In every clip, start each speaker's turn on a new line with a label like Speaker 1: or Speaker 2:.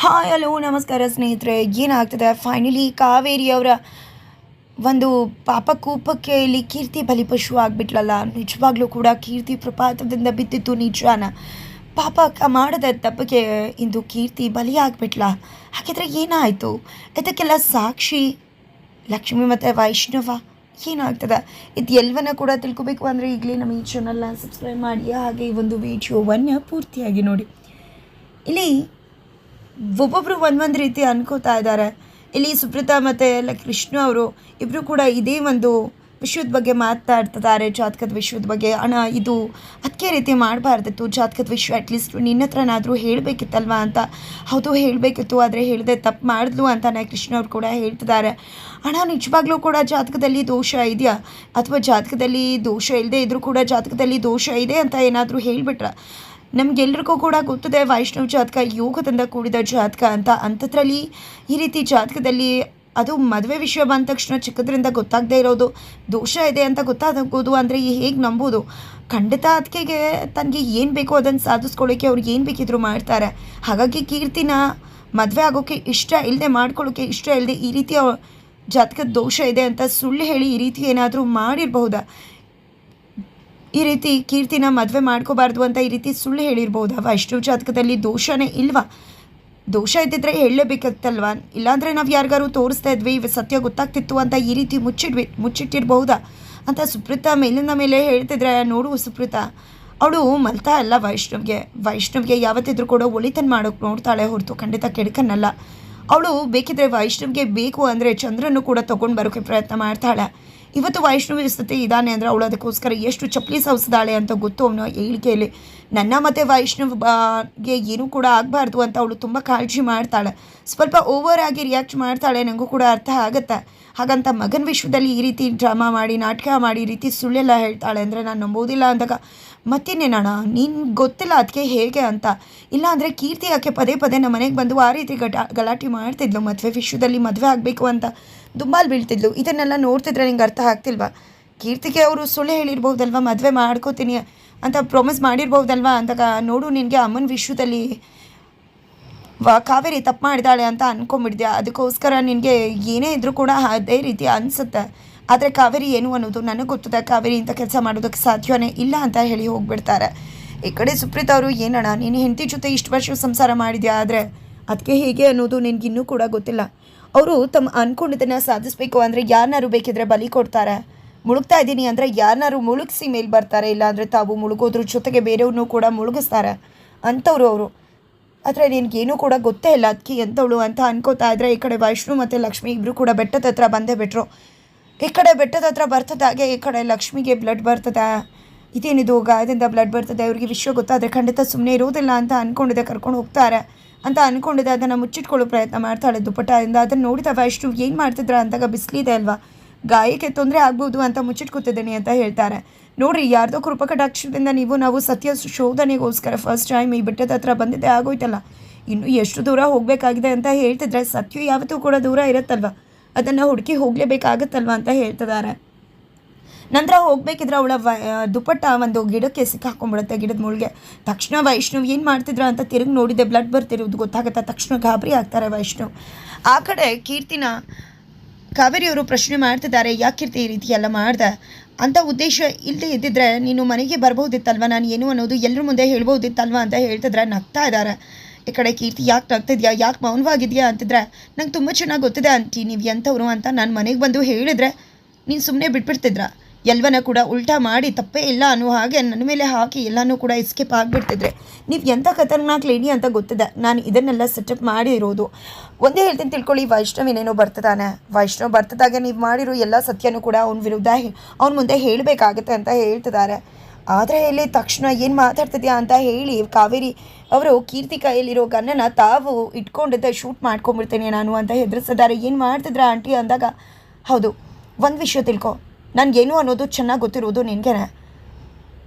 Speaker 1: Hi hello ನಮಸ್ಕಾರ ಸ್ನೇಹಿತರೆ. ಏನಾಗ್ತದೆ? ಫೈನಲಿ ಕಾವೇರಿ ಅವರ ಒಂದು ಪಾಪ ಕೂಪಕ್ಕೆ ಇಲ್ಲಿ ಕೀರ್ತಿ ಬಲಿಪಶು ಆಗಿಬಿಟ್ಲಲ್ಲ ನಿಜವಾಗ್ಲೂ ಕೂಡ ಕೀರ್ತಿ ಪ್ರಪಾತದಿಂದ ಬಿದ್ದಿತ್ತು ನಿಜಾನ. ಪಾಪ ಮಾಡದ ತಪ್ಪಿಗೆ ಇಂದು ಕೀರ್ತಿ ಬಲಿಯಾಗ್ಬಿಟ್ಲ. ಹಾಗಿದ್ರೆ ಏನಾಯಿತು? ಇದಕ್ಕೆಲ್ಲ ಸಾಕ್ಷಿ ಲಕ್ಷ್ಮಿ ಮತ್ತು ವೈಷ್ಣವ ಏನಾಗ್ತದೆ? ಇದು ಎಲ್ಲವನ್ನ ಕೂಡ ತಿಳ್ಕೊಬೇಕು ಅಂದರೆ ಈಗಲೇ ನಮ್ಮ ಈ ಚಾನಲ್ನ ಸಬ್ಸ್ಕ್ರೈಬ್ ಮಾಡಿ. ಹಾಗೆ ಈ ಒಂದು ವಿಡಿಯೋವನ್ನು ಪೂರ್ತಿಯಾಗಿ ನೋಡಿ. ಇಲ್ಲಿ ಒಬ್ಬೊಬ್ಬರು ಒಂದೊಂದು ರೀತಿ ಅನ್ಕೋತಾ ಇದ್ದಾರೆ. ಇಲ್ಲಿ ಸುಪ್ರೀತಾ ಮತ್ತು ಎಲ್ಲ ಕೃಷ್ಣ ಅವರು ಇಬ್ಬರು ಕೂಡ ಇದೇ ಒಂದು ವಿಷಯದ ಬಗ್ಗೆ ಮಾತಾಡ್ತಿದ್ದಾರೆ ಜಾತಕದ ವಿಷಯದ ಬಗ್ಗೆ. ಅಣ್ಣ, ಇದು ಅದಕ್ಕೆ ರೀತಿ ಮಾಡಬಾರ್ದಿತ್ತು. ಜಾತಕದ ವಿಷಯ ಅಟ್ಲೀಸ್ಟ್ ನಿನ್ನ ಹತ್ರನಾದರೂ ಹೇಳಬೇಕಿತ್ತಲ್ವಾ ಅಂತ. ಹೌದು, ಹೇಳಬೇಕಿತ್ತು, ಆದರೆ ಹೇಳಿದೆ ತಪ್ಪು ಮಾಡಿದ್ಲು ಅಂತಾನೆ ಕೃಷ್ಣ ಅವ್ರು ಕೂಡ ಹೇಳ್ತಿದ್ದಾರೆ. ಅಣ್ಣ, ನಿಜವಾಗ್ಲೂ ಕೂಡ ಜಾತಕದಲ್ಲಿ ದೋಷ ಇದೆಯಾ? ಅಥವಾ ಜಾತಕದಲ್ಲಿ ದೋಷ ಇಲ್ಲದೆ ಇದ್ರೂ ಕೂಡ ಜಾತಕದಲ್ಲಿ ದೋಷ ಇದೆ ಅಂತ ಏನಾದರೂ ಹೇಳಿಬಿಟ್ರ? ನಮಗೆಲ್ರಿಗೂ ಕೂಡ ಗೊತ್ತಿದೆ ವೈಷ್ಣವ್ ಜಾತಕ ಯೋಗದಿಂದ ಕೂಡಿದ ಜಾತಕ ಅಂತ. ಅಂಥದ್ರಲ್ಲಿ ಈ ರೀತಿ ಜಾತಕದಲ್ಲಿ ಅದು ಮದುವೆ ವಿಷಯ ಬಂದ ತಕ್ಷಣ ಚಿಕ್ಕದ್ರಿಂದ ಗೊತ್ತಾಗದೇ ಇರೋದು. ದೋಷ ಇದೆ ಅಂತ ಗೊತ್ತಾಗೋದು ಅಂದರೆ ಹೇಗೆ ನಂಬೋದು? ಖಂಡಿತ ಅದಕ್ಕೆ ತನಗೆ ಏನು ಬೇಕೋ ಅದನ್ನು ಸಾಧಿಸ್ಕೊಳ್ಳೋಕ್ಕೆ ಅವ್ರಿಗೆ ಏನು ಬೇಕಿದ್ರು ಮಾಡ್ತಾರೆ. ಹಾಗಾಗಿ ಕೀರ್ತಿನ ಮದುವೆ ಆಗೋಕ್ಕೆ ಇಷ್ಟ ಇಲ್ಲದೆ ಮಾಡ್ಕೊಳ್ಳೋಕ್ಕೆ ಇಷ್ಟ ಇಲ್ಲದೆ ಈ ರೀತಿಯ ಜಾತಕದ ದೋಷ ಇದೆ ಅಂತ ಸುಳ್ಳು ಹೇಳಿ ಈ ರೀತಿ ಏನಾದರೂ ಮಾಡಿರಬಹುದಾ? ಈ ರೀತಿ ಕೀರ್ತಿನ ಮದುವೆ ಮಾಡ್ಕೋಬಾರ್ದು ಅಂತ ಈ ರೀತಿ ಸುಳ್ಳು ಹೇಳಿರ್ಬೋದಾ. ವೈಷ್ಣವ ಜಾತಕದಲ್ಲಿ ದೋಷನೇ ಇಲ್ವಾ? ದೋಷ ಇದ್ದಿದ್ರೆ ಹೇಳಲೇಬೇಕತ್ತಲ್ವಾ ಇಲ್ಲಾಂದರೆ ನಾವು ಯಾರಿಗಾರು ತೋರಿಸ್ತಾ ಇದ್ವಿ ಸತ್ಯ ಗೊತ್ತಾಗ್ತಿತ್ತು ಅಂತ ಈ ರೀತಿ ಮುಚ್ಚಿಡ್ವಿ ಮುಚ್ಚಿಟ್ಟಿರ್ಬಹುದಾ ಅಂತ ಸುಪ್ರೀತಾ ಮೇಲಿನ ಮೇಲೆ ಹೇಳ್ತಿದ್ರೆ, ನೋಡು ಸುಪ್ರೀತಾ, ಅವಳು ಮಲ್ತಾ ಅಲ್ಲ ವೈಷ್ಣವ್ಗೆ. ವೈಷ್ಣವ್ಗೆ ಯಾವತ್ತಿದ್ರೂ ಕೂಡ ಒಳಿತನ ಮಾಡೋಕೆ ನೋಡ್ತಾಳೆ ಹೊರತು ಖಂಡಿತ ಕೆಡ್ಕನ್ನಲ್ಲ ಅವಳು ಬೇಕಿದ್ರೆ ವೈಷ್ಣವ್ಗೆ ಬೇಕು ಅಂದರೆ ಚಂದ್ರನ್ನು ಕೂಡ ತೊಗೊಂಡು ಬರೋಕ್ಕೆ ಪ್ರಯತ್ನ ಮಾಡ್ತಾಳೆ. ಇವತ್ತು ವೈಷ್ಣವಿ ಜೊತೆ ಇದ್ದಾನೆ ಅಂದರೆ ಅವಳು ಅದಕ್ಕೋಸ್ಕರ ಎಷ್ಟು ಚಪ್ಪಲಿ ಸವಿಸಿದಾಳೆ ಅಂತ ಗೊತ್ತು. ಅವನ ಹೇಳಿಕೆಯಲ್ಲಿ, ನನ್ನ ಮತ್ತು ವೈಷ್ಣವ್ ಬಗ್ಗೆ ಏನೂ ಕೂಡ ಆಗಬಾರ್ದು ಅಂತ ಅವಳು ತುಂಬ ಕಾಳಜಿ ಮಾಡ್ತಾಳೆ. ಸ್ವಲ್ಪ ಓವರ್ ಆಗಿ ರಿಯಾಕ್ಟ್ ಮಾಡ್ತಾಳೆ ನನಗೂ ಕೂಡ ಅರ್ಥ ಆಗುತ್ತೆ. ಹಾಗಂತ ಮಗನ ವಿಶ್ವದಲ್ಲಿ ಈ ರೀತಿ ಡ್ರಾಮಾ ಮಾಡಿ, ನಾಟಕ ಮಾಡಿ, ಈ ರೀತಿ ಸುಳ್ಳೆಲ್ಲ ಹೇಳ್ತಾಳೆ ಅಂದರೆ ನಾನು ನಂಬೋದಿಲ್ಲ ಅಂದಾಗ ಮತ್ತಿನ್ನೇನಣ್ಣ ನೀನು ಗೊತ್ತಿಲ್ಲ ಅದಕ್ಕೆ ಹೇಗೆ ಅಂತ. ಇಲ್ಲ ಅಂದರೆ ಕೀರ್ತಿ ಯಾಕೆ ಪದೇ ಪದೇ ನಮ್ಮ ಮನೆಗೆ ಬಂದು ಆ ರೀತಿ ಗಟ ಗಲಾಟೆ ಮಾಡ್ತಿದ್ಲು. ಮದುವೆ ವಿಶ್ವದಲ್ಲಿ ಮದುವೆ ಆಗಬೇಕು ಅಂತ ದುಂಬಾಲ್ ಬೀಳ್ತಿದ್ಲು. ಇದನ್ನೆಲ್ಲ ನೋಡ್ತಿದ್ರೆ ನಿಂಗೆ ಅರ್ಥ ಆಗ್ತಿಲ್ವಾ? ಕೀರ್ತಿಗೆ ಅವರು ಸುಳ್ಳು ಹೇಳಿರ್ಬೋದಲ್ವಾ ಮದುವೆ ಮಾಡ್ಕೋತೀನಿ ಅಂತ ಪ್ರಾಮಿಸ್ ಮಾಡಿರ್ಬೋದಲ್ವಾ ಅಂದಾಗ ನೋಡು ನಿನಗೆ ಅಮ್ಮನ ವಿಶ್ವದಲ್ಲಿ ವಾ ಕಾವೇರಿ ತಪ್ಪು ಮಾಡಿದಾಳೆ ಅಂತ ಅನ್ಕೊಂಬಿಡ್ದೆ ಅದಕ್ಕೋಸ್ಕರ ನಿನಗೆ ಏನೇ ಇದ್ರೂ ಕೂಡ ಅದೇ ರೀತಿ ಅನಿಸುತ್ತೆ. ಆದರೆ ಕಾವೇರಿ ಏನು ಅನ್ನೋದು ನನಗೆ ಗೊತ್ತದೆ. ಕಾವೇರಿ ಇಂಥ ಕೆಲಸ ಮಾಡೋದಕ್ಕೆ ಸಾಧ್ಯವೇ ಇಲ್ಲ ಅಂತ ಹೇಳಿ ಹೋಗ್ಬಿಡ್ತಾರೆ. ಈ ಕಡೆ ಸುಪ್ರೀತ್ ಅವರು, ಏನಣ್ಣ, ನೀನು ಹೆಂಡತಿ ಜೊತೆ ಇಷ್ಟು ವರ್ಷ ಸಂಸಾರ ಮಾಡಿದ್ಯಾ? ಆದರೆ ಅದಕ್ಕೆ ಹೇಗೆ ಅನ್ನೋದು ನಿನಗಿನ್ನೂ ಕೂಡ ಗೊತ್ತಿಲ್ಲ. ಅವರು ತಮ್ಮ ಅನ್ಕೊಂಡಿದ್ದನ್ನು ಸಾಧಿಸ್ಬೇಕು ಅಂದರೆ ಯಾರನ್ನಾರು ಬೇಕಿದ್ರೆ ಬಲಿ ಕೊಡ್ತಾರೆ. ಮುಳುಗ್ತಾ ಇದ್ದೀನಿ ಅಂದರೆ ಯಾರನ್ನಾರು ಮುಳುಗಿಸಿ ಮೇಲೆ ಬರ್ತಾರೆ ಇಲ್ಲಾಂದರೆ ತಾವು ಮುಳುಗೋದ್ರ ಜೊತೆಗೆ ಬೇರೆಯವ್ರನ್ನೂ ಕೂಡ ಮುಳುಗಿಸ್ತಾರೆ. ಅಂಥವ್ರು ಅವರು. ಆದರೆ ನಿನಗೇನೂ ಕೂಡ ಗೊತ್ತೇ ಇಲ್ಲ ಅದಕ್ಕೆ ಎಂಥವಳು ಅಂತ ಅನ್ಕೋತಾ ಇದ್ರೆ ಈ ಕಡೆ ವೈಷ್ಣು ಮತ್ತು ಲಕ್ಷ್ಮಿ ಇಬ್ಬರು ಕೂಡ ಬೆಟ್ಟದ ಹತ್ರ ಬಂದೇ ಬಿಟ್ರು. ಈ ಕಡೆ ಬೆಟ್ಟದ ಹತ್ರ ಬರ್ತದಾಗೆ ಈ ಕಡೆ ಲಕ್ಷ್ಮಿಗೆ ಬ್ಲಡ್ ಬರ್ತದೆ. ಇದೇನಿದು ಗಾಯದಿಂದ ಬ್ಲಡ್ ಬರ್ತದೆ ಅವ್ರಿಗೆ ವಿಷಯ ಗೊತ್ತಾದರೆ ಖಂಡಿತ ಸುಮ್ಮನೆ ಇರೋದಿಲ್ಲ ಅಂತ ಅಂದ್ಕೊಂಡಿದೆ ಕರ್ಕೊಂಡು ಹೋಗ್ತಾರೆ. ಅಂತ ಅಂದ್ಕೊಂಡಿದ್ದೆ ಅದನ್ನು ಮುಚ್ಚಿಟ್ಕೊಳ್ಳೋ ಪ್ರಯತ್ನ ಮಾಡ್ತಾಳೆ ದುಪ್ಪಟ್ಟದಿಂದ ಅದನ್ನು ನೋಡಿದ ವೈಷ್ಣು, ಏನು ಮಾಡ್ತಿದ್ರ ಅಂದಾಗ ಬಿಸಿಲಿದೆ ಅಲ್ವಾ? ಗಾಯಕ್ಕೆ ತೊಂದರೆ ಆಗ್ಬೋದು ಅಂತ ಮುಚ್ಚಿಟ್ಕೊತಿದ್ದೀನಿ ಅಂತ ಹೇಳ್ತಾರೆ. ನೋಡ್ರಿ, ಯಾರ್ದೋ ಕೃಪಕಟಾಕ್ಷದಿಂದ ನೀವು, ನಾವು ಸತ್ಯ ಶೋಧನೆಗೋಸ್ಕರ ಫಸ್ಟ್ ಟೈಮ್ ಈ ಬೆಟ್ಟದ ಹತ್ರ ಬಂದಿದ್ದೆ ಆಗೋಯ್ತಲ್ಲ. ಇನ್ನು ಎಷ್ಟು ದೂರ ಹೋಗಬೇಕಾಗಿದೆ ಅಂತ ಹೇಳ್ತಿದ್ರೆ, ಸತ್ಯ ಯಾವತ್ತೂ ಕೂಡ ದೂರ ಇರುತ್ತಲ್ವ? ಅದನ್ನು ಹುಡುಕಿ ಹೋಗಲೇಬೇಕಾಗತ್ತಲ್ವ ಅಂತ ಹೇಳ್ತಿದ್ದಾರೆ. ನಂತರ ಹೋಗ್ಬೇಕಿದ್ರೆ ಅವಳ ವ ದುಪ್ಪಟ್ಟ ಒಂದು ಗಿಡಕ್ಕೆ ಸಿಕ್ಕಾಕೊಂಡ್ಬಿಡುತ್ತೆ, ಗಿಡದ ಮುಳ್ಗೆ ತಕ್ಷಣ ವೈಷ್ಣವ್ ಏನು ಮಾಡ್ತಿದ್ರ ಅಂತ ತಿರುಗಿ ನೋಡಿದೆ ಬ್ಲಡ್ ಬರ್ತಿರೋದು ಗೊತ್ತಾಗುತ್ತೆ. ತಕ್ಷಣ ಗಾಬರಿ ಆಗ್ತಾರೆ ವೈಷ್ಣವ್. ಆ ಕಡೆ ಕೀರ್ತಿನ ಕಾವೇರಿಯವರು ಪ್ರಶ್ನೆ ಮಾಡ್ತಿದ್ದಾರೆ, ಯಾಕೆ ಕೀರ್ತಿ ಈ ರೀತಿ ಎಲ್ಲ ಮಾಡ್ದೆ? ಅಂತ ಉದ್ದೇಶ ಇಲ್ಲದೆ ಇದ್ದಿದ್ರೆ ನೀನು ಮನೆಗೆ ಬರ್ಬೋದಿತ್ತಲ್ವ? ನಾನು ಏನು ಅನ್ನೋದು ಎಲ್ಲರ ಮುಂದೆ ಹೇಳ್ಬೋದಿತ್ತಲ್ವ ಅಂತ ಹೇಳ್ತಿದ್ರೆ ನಗ್ತಾ ಇದ್ದಾರೆ. ಈ ಕಡೆ ಕೀರ್ತಿ, ಯಾಕೆ ನಗ್ತಿದ್ಯಾ? ಯಾಕೆ ಮೌನವಾಗಿದ್ಯಾ ಅಂತಿದ್ರೆ, ನಂಗೆ ತುಂಬ ಚೆನ್ನಾಗಿ ಗೊತ್ತಿದೆ ಅಂತಿ ನೀವು ಎಂಥವ್ರು ಅಂತ ನಾನು ಮನೆಗೆ ಬಂದು ಹೇಳಿದ್ರೆ ನೀನು ಸುಮ್ಮನೆ ಬಿಟ್ಬಿಡ್ತಿದ್ರ? ಎಲ್ಲವನ್ನ ಕೂಡ ಉಲ್ಟಾ ಮಾಡಿ ತಪ್ಪೇ ಇಲ್ಲ ಅನ್ನೋ ಹಾಗೆ ನನ್ನ ಮೇಲೆ ಹಾಕಿ ಎಲ್ಲನೂ ಕೂಡ ಎಸ್ಕೇಪ್ ಆಗಿಬಿಡ್ತಿದ್ರೆ. ನೀವು ಎಂಥ ಖತರ್ನಾಕ್ ಲೇಡಿ ಅಂತ ಗೊತ್ತಿದೆ. ನಾನು ಇದನ್ನೆಲ್ಲ ಸೆಟಪ್ ಮಾಡಿರೋದು. ಒಂದೇ ಹೇಳ್ತೀನಿ ತಿಳ್ಕೊಳ್ಳಿ, ವೈಷ್ಣವ್ ಏನೇನೋ ಬರ್ತದಾನೆ. ವೈಷ್ಣವ್ ಬರ್ತದಾಗ ನೀವು ಮಾಡಿರೋ ಎಲ್ಲ ಸತ್ಯನೂ ಕೂಡ ಅವ್ನ ವಿರುದ್ಧ ಅವ್ನ ಮುಂದೆ ಹೇಳಬೇಕಾಗತ್ತೆ ಅಂತ ಹೇಳ್ತಿದ್ದಾರೆ ಆದರೆ ಇಲ್ಲಿ ತಕ್ಷಣ ಏನು ಮಾತಾಡ್ತಿದ್ಯಾ ಅಂತ ಹೇಳಿ ಕಾವೇರಿ ಅವರು ಕೀರ್ತಿ ಕೈಯಲ್ಲಿರೋ ಗನ್ನನ ತಾವು ಇಟ್ಕೊಂಡಿದ್ದೆ ಶೂಟ್ ಮಾಡ್ಕೊಂಬಿಡ್ತೇನೆ ನಾನು ಅಂತ ಹೆದರ್ಸಿದ್ದಾರೆ. ಏನು ಮಾಡ್ತಿದ್ರ ಆಂಟಿ ಅಂದಾಗ, ಹೌದು, ಒಂದು ವಿಷಯ ತಿಳ್ಕೊ. ನನಗೇನು ಅನ್ನೋದು ಚೆನ್ನಾಗಿ ಗೊತ್ತಿರೋದು ನಿನಗೇನೆ.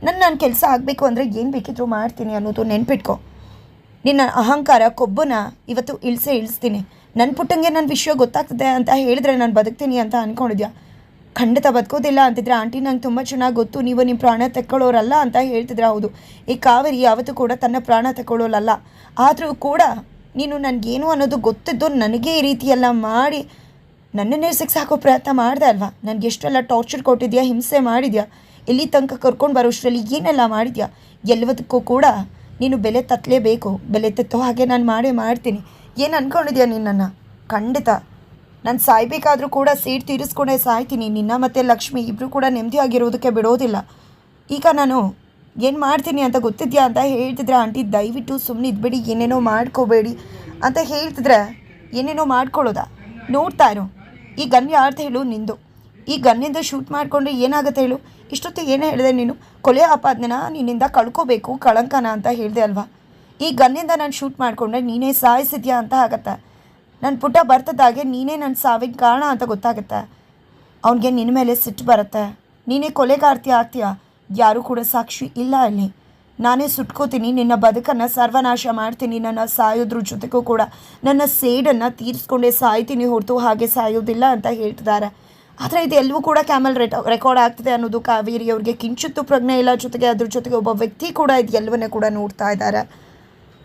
Speaker 1: ನನ್ನ ನಾನು ಕೆಲಸ ಆಗಬೇಕು ಅಂದರೆ ಏನು ಬೇಕಿದ್ರು ಮಾಡ್ತೀನಿ ಅನ್ನೋದು ನೆನ್ಪಿಟ್ಕೊ. ನಿನ್ನ ಅಹಂಕಾರ ಕೊಬ್ಬನ ಇವತ್ತು ಇಳಿಸೇ ಇಳಿಸ್ತೀನಿ. ನನ್ನ ಪುಟ್ಟಂಗೆ ನನ್ನ ವಿಷಯ ಗೊತ್ತಾಗ್ತದೆ ಅಂತ ಹೇಳಿದ್ರೆ ನಾನು ಬದುಕ್ತೀನಿ ಅಂತ ಅಂದ್ಕೊಂಡಿದ್ಯಾ ಖಂಡಿತ ಬದುಕೋದಿಲ್ಲ ಅಂತಿದ್ರೆ ಆಂಟಿ ನಂಗೆ ತುಂಬ ಚೆನ್ನಾಗಿ ಗೊತ್ತು, ನೀವು ನಿಮ್ಮ ಪ್ರಾಣ ತಕ್ಕೊಳ್ಳೋರಲ್ಲ ಅಂತ ಹೇಳ್ತಿದ್ರೆ ಹೌದು. ಈ ಕಾವೇರಿ ಯಾವತ್ತೂ ಕೂಡ ತನ್ನ ಪ್ರಾಣ ತಗೊಳ್ಳೋಲ್ಲ ಆದರೂ ಕೂಡ ನೀನು ನನಗೇನು ಅನ್ನೋದು ಗೊತ್ತಿದ್ದು ನನಗೆ ಈ ರೀತಿಯೆಲ್ಲ ಮಾಡಿ ನನ್ನನ್ನೇ ಸಿಕ್ಸ್ ಹಾಕೋ ಪ್ರಯತ್ನ ಮಾಡಿದೆ ಅಲ್ವಾ? ನನಗೆ ಎಷ್ಟೆಲ್ಲ ಟಾರ್ಚರ್ ಕೊಟ್ಟಿದ್ಯಾ, ಹಿಂಸೆ ಮಾಡಿದ್ಯಾ? ಇಲ್ಲಿ ತನಕ ಕರ್ಕೊಂಡು ಬರೋಷ್ಟರಲ್ಲಿ ಏನೆಲ್ಲ ಮಾಡಿದ್ಯಾ? ಎಲ್ಲದಕ್ಕೂ ಕೂಡ ನೀನು ಬೆಲೆ ತತ್ತಲೇಬೇಕು. ಬೆಲೆ ತತ್ತೋ ಹಾಗೆ ನಾನು ಮಾಡೇ ಮಾಡ್ತೀನಿ. ಏನು ಅಂದ್ಕೊಂಡಿದ್ಯಾ ನಿನ್ನನ್ನು? ಖಂಡಿತ. ನಾನು ಸಾಯ್ಬೇಕಾದ್ರೂ ಕೂಡ ಸೀಟ್ ತೀರಿಸ್ಕೊಂಡೇ ಸಾಯ್ತೀನಿ. ನಿನ್ನ ಮತ್ತು ಲಕ್ಷ್ಮಿ ಇಬ್ಬರು ಕೂಡ ನೆಮ್ಮದಿಯಾಗಿರೋದಕ್ಕೆ ಬಿಡೋದಿಲ್ಲ. ಈಗ ನಾನು ಏನು ಮಾಡ್ತೀನಿ ಅಂತ ಗೊತ್ತಿದ್ಯಾ ಅಂತ ಹೇಳ್ತಿದ್ರೆ, ಆಂಟಿ, ದಯವಿಟ್ಟು ಸುಮ್ಮನೆ ಇದ್ಬೇಡಿ, ಏನೇನೋ ಮಾಡ್ಕೋಬೇಡಿ ಅಂತ ಹೇಳ್ತಿದ್ರೆ, ಏನೇನೋ ಮಾಡ್ಕೊಳ್ಳೋದಾ? ನೋಡ್ತಾ ಇರು. ಈ ಗನ್ ಯಾರ್ದು ಹೇಳು ನಿಂದು. ಈ ಗನ್ನಿಂದ ಶೂಟ್ ಮಾಡಿಕೊಂಡ್ರೆ ಏನಾಗುತ್ತೆ ಹೇಳು? ಇಷ್ಟೊತ್ತಿಗೆ ಏನೇ ಹೇಳಿದೆ ನೀನು? ಕೊಲೆ ಆಪಾದನೆನ? ನಿನ್ನಿಂದ ಕಳ್ಕೋಬೇಕು, ಕಳಂಕನ ಅಂತ ಹೇಳಿದೆ ಅಲ್ವಾ? ಈ ಗನ್ನಿಂದ ನಾನು ಶೂಟ್ ಮಾಡಿಕೊಂಡ್ರೆ ನೀನೇ ಸಾಯಿಸಿದ್ಯಾ ಅಂತ ಆಗತ್ತೆ. ನನ್ನ ಪುಟ್ಟ ಬರ್ತದಾಗೆ ನೀನೇ ನನ್ನ ಸಾವಿನ ಕಾರಣ ಅಂತ ಗೊತ್ತಾಗುತ್ತೆ. ಅವನಿಗೆ ನಿನ್ನ ಮೇಲೆ ಸಿಟ್ಟು ಬರುತ್ತೆ. ನೀನೇ ಕೊಲೆಗಾರ್ತಿ ಆಗ್ತೀಯಾ? ಯಾರೂ ಕೂಡ ಸಾಕ್ಷಿ ಇಲ್ಲ ಅಲ್ಲಿ ನಾನೇ ಸುಟ್ಕೋತೀನಿ, ನಿನ್ನ ಬದುಕನ್ನು ಸರ್ವನಾಶ ಮಾಡ್ತೀನಿ, ನನ್ನ ಸಾಯೋದ್ರ ಜೊತೆಗೂ ಕೂಡ. ನನ್ನ ಸೇಡನ್ನು ತೀರಿಸ್ಕೊಂಡೇ ಸಾಯ್ತೀನಿ ಹೊರತು ಹಾಗೆ ಸಾಯೋದಿಲ್ಲ ಅಂತ ಹೇಳ್ತಿದ್ದಾರೆ ಆದರೆ ಇದು ಎಲ್ಲವೂ ಕೂಡ ಕ್ಯಾಮಲ್ ರೆಟ್ ರೆಕಾರ್ಡ್ ಆಗ್ತಿದೆ ಅನ್ನೋದು ಕಾವೇರಿ ಅವ್ರಿಗೆ. ಕಿಂಚಿತ್ತು ಪ್ರಜ್ಞೆ ಇಲ್ಲ, ಜೊತೆಗೆ ಅದ್ರ ಜೊತೆಗೆ ಒಬ್ಬ ವ್ಯಕ್ತಿ ಕೂಡ ಇದು ಎಲ್ಲವನ್ನ ಕೂಡ ನೋಡ್ತಾ ಇದ್ದಾರೆ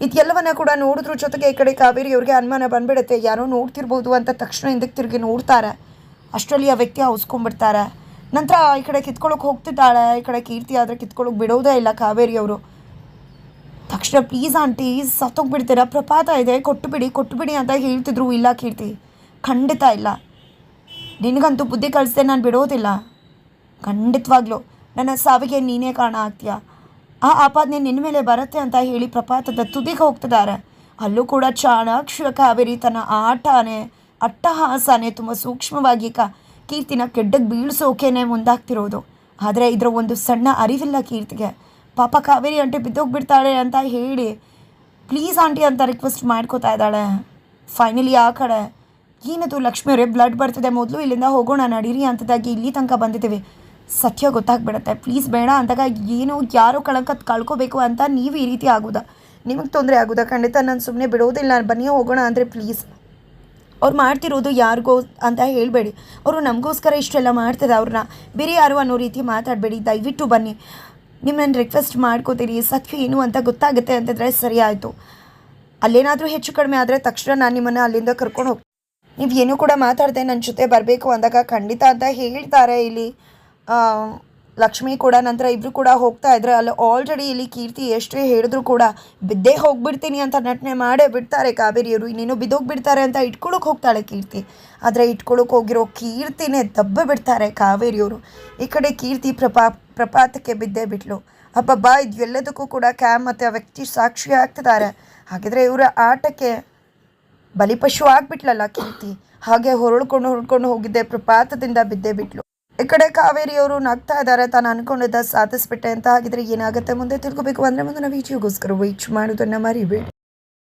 Speaker 1: ಇದೆಲ್ಲವನ್ನ ಕೂಡ ನೋಡಿದ್ರ ಜೊತೆಗೆ ಈ ಕಡೆ ಕಾವೇರಿ ಅವ್ರಿಗೆ ಅನುಮಾನ ಬಂದ್ಬಿಡುತ್ತೆ. ಯಾರೋ ನೋಡ್ತಿರ್ಬೋದು ಅಂತ ತಕ್ಷಣ ಹಿಂದಕ್ಕೆ ತಿರುಗಿ ನೋಡ್ತಾರೆ. ಅಷ್ಟರಲ್ಲಿ ಆ ವ್ಯಕ್ತಿ ಹೌಸ್ಕೊಂಡ್ಬಿಡ್ತಾರೆ. ನಂತರ ಈ ಕಡೆ ಕಿತ್ಕೊಳ್ಳೋಕೆ ಹೋಗ್ತಿದ್ದಾಳೆ, ಈ ಕಡೆ ಕೀರ್ತಿ ಆದರೆ ಕಿತ್ಕೊಳ್ಳೋಕೆ ಬಿಡೋದೇ ಇಲ್ಲ ಕಾವೇರಿ ಅವರು. ತಕ್ಷಣ ಪ್ಲೀಸ್ ಆಂಟಿ ಸತ್ತೋಗ್ಬಿಡ್ತೀರಾ? ಪ್ರಪಾತ ಇದೆ ಕೊಟ್ಟು ಬಿಡಿ ಕೊಟ್ಟು ಬಿಡಿ ಅಂತ ಹೇಳ್ತಿದ್ರು. ಇಲ್ಲ ಕೀರ್ತಿ, ಖಂಡಿತ ಇಲ್ಲ. ನಿನಗಂತೂ ಬುದ್ಧಿ ಕಳಿಸ್ದೆ ನಾನು ಬಿಡೋದಿಲ್ಲ. ಖಂಡಿತವಾಗ್ಲೂ. ನನ್ನ ಸಾವಿಗೆ ನೀನೇ ಕಾರಣ ಆಗ್ತೀಯ? ಆ ಆಪಾದನೆ ನಿನ್ನ ಮೇಲೆ ಬರುತ್ತೆ ಅಂತ ಹೇಳಿ ಪ್ರಪಾತದ ತುದಿಗೆ ಹೋಗ್ತಿದ್ದಾರೆ. ಅಲ್ಲೂ ಕೂಡ ಚಾಣಾಕ್ಷ ಕಾವೇರಿ ತನ್ನ ಆಟನೇ, ಅಟ್ಟಹಾಸನೇ ತುಂಬ ಸೂಕ್ಷ್ಮವಾಗಿ ಕ ಕೀರ್ತಿನ ಕೆಡ್ಡಕ್ಕೆ ಬೀಳ್ಸೋಕೇನೆ ಮುಂದಾಗ್ತಿರೋದು. ಆದರೆ ಇದರ ಒಂದು ಸಣ್ಣ ಅರಿವಿಲ್ಲ ಕೀರ್ತಿಗೆ. ಪಾಪ ಕಾವೇರಿ ಆಂಟಿ ಬಿದ್ದೋಗ್ಬಿಡ್ತಾಳೆ ಅಂತ ಹೇಳಿ, ಪ್ಲೀಸ್ ಆಂಟಿ ಅಂತ ರಿಕ್ವೆಸ್ಟ್ ಮಾಡ್ಕೋತಾ ಇದ್ದಾಳೆ. ಫೈನಲಿ ಆ ಕಡೆ, ಏನದು ಲಕ್ಷ್ಮಿ ಅವರೇ ಬ್ಲಡ್ ಬರ್ತಿದೆ ಮೊದಲು, ಇಲ್ಲಿಂದ ಹೋಗೋಣ, ನಡೀರಿ ಅಂತದಾಗಿ ಇಲ್ಲಿ ತನಕ ಬಂದಿದ್ದೀವಿ. ಸತ್ಯ ಗೊತ್ತಾಗ್ಬಿಡುತ್ತೆ. ಪ್ಲೀಸ್ ಬೇಡ ಅಂದಾಗ ಏನೋ ಯಾರೋ ಕಳಂಕ ಕಳ್ಕೋಬೇಕು ಅಂತ ನೀವು ಈ ರೀತಿ ಆಗೋದಾ. ನಿಮಗೆ ತೊಂದರೆ ಆಗೋದಾ? ಖಂಡಿತ ನಾನು ಸುಮ್ಮನೆ ಬಿಡೋದಿಲ್ಲ. ಬನ್ನಿ ಹೋಗೋಣ ಅಂದರೆ ಪ್ಲೀಸ್. ಅವ್ರು ಮಾಡ್ತಿರೋದು ಯಾರಿಗೋ ಅಂತ ಹೇಳಬೇಡಿ. ಅವರು ನಮಗೋಸ್ಕರ ಇಷ್ಟೆಲ್ಲ ಮಾಡ್ತದೆ ಅವ್ರನ್ನ. ಬೇರೆ ಯಾರು ಅನ್ನೋ ರೀತಿ ಮಾತಾಡಬೇಡಿ. ದಯವಿಟ್ಟು ಬನ್ನಿ. ನಿಮ್ಮನ್ನು ರಿಕ್ವೆಸ್ಟ್ ಮಾಡ್ಕೋತೀರಿ. ಸತ್ಯ ಏನು ಅಂತ ಗೊತ್ತಾಗುತ್ತೆ ಅಂತಂದರೆ ಸರಿ ಆಯಿತು ಅಲ್ಲೇನಾದರೂ ಹೆಚ್ಚು ಕಡಿಮೆ ಆದರೆ ತಕ್ಷಣ ನಾನು ನಿಮ್ಮನ್ನು ಅಲ್ಲಿಂದ ಕರ್ಕೊಂಡು ಹೋಗ್ತೀನಿ ನೀವು ಏನೂ ಕೂಡ ಮಾತಾಡದೆ ನನ್ನ ಜೊತೆ ಬರಬೇಕು ಅಂದಾಗ ಖಂಡಿತ ಅಂತ ಹೇಳ್ತಾರೆ ಇಲ್ಲಿ. ಲಕ್ಷ್ಮಿ ಕೂಡ, ನಂತರ ಇಬ್ಬರು ಕೂಡ ಹೋಗ್ತಾ ಇದ್ರೆ ಅಲ್ಲಿ ಆಲ್ರೆಡಿ ಇಲ್ಲಿ ಕೀರ್ತಿ ಎಷ್ಟೇ ಹೇಳಿದ್ರು ಕೂಡ, ಬಿದ್ದೇ ಹೋಗ್ಬಿಡ್ತೀನಿ ಅಂತ ನಟನೆ ಮಾಡೇ ಬಿಡ್ತಾರೆ ಕಾವೇರಿಯವರು. ಇನ್ನೇನು ಬಿದ್ದೋಗ್ಬಿಡ್ತಾರೆ ಅಂತ ಇಟ್ಕೊಳಕ್ಕೆ ಹೋಗ್ತಾಳೆ ಕೀರ್ತಿ. ಆದರೆ ಇಟ್ಕೊಳಕ್ಕೆ ಹೋಗಿರೋ ಕೀರ್ತಿನೇ ದಬ್ಬ ಬಿಡ್ತಾರೆ ಕಾವೇರಿಯವರು. ಈ ಕಡೆ ಕೀರ್ತಿ ಪ್ರಪಾ, ಪ್ರಪಾತಕ್ಕೆ ಬಿದ್ದೇ ಬಿಟ್ಲು. ಅಪ್ಪ ಇದು ಎಲ್ಲದಕ್ಕೂ ಕೂಡ ಕ್ಯಾಮ್ ಮತ್ತು ಆ ವ್ಯಕ್ತಿ ಸಾಕ್ಷಿ ಆಗ್ತಿದ್ದಾರೆ. ಹಾಗಿದ್ರೆ ಇವರ ಆಟಕ್ಕೆ ಬಲಿಪಶು ಆಗ್ಬಿಟ್ಲಲ್ಲ ಕೀರ್ತಿ. ಹಾಗೆ ಹೊರಳ್ಕೊಂಡು ಹೊರಡ್ಕೊಂಡು ಹೋಗಿದ್ದೆ ಪ್ರಪಾತದಿಂದ ಬಿದ್ದೇ ಬಿಟ್ಲು. ಈ ಕಡೆ ಕಾವೇರಿಯವರು ನಗ್ತಾ ಇದ್ದಾರೆ. ತಾನು ಅನ್ಕೊಂಡಿದ್ದ ಸಾಧಿಸ್ಬಿಟ್ಟೆ ಅಂತ ಹಾಗಿದ್ರೆ ಏನಾಗುತ್ತೆ? ಮುಂದೆ ತಿಳ್ಕೊಬೇಕು. ಅಂದರೆ ಮುಂದೆ ನಾವು ವಿಡಿಯೋಗೋಸ್ಕರ ವೇಟ್ ಮಾಡೋದನ್ನು ಮರಿಬೇಡಿ.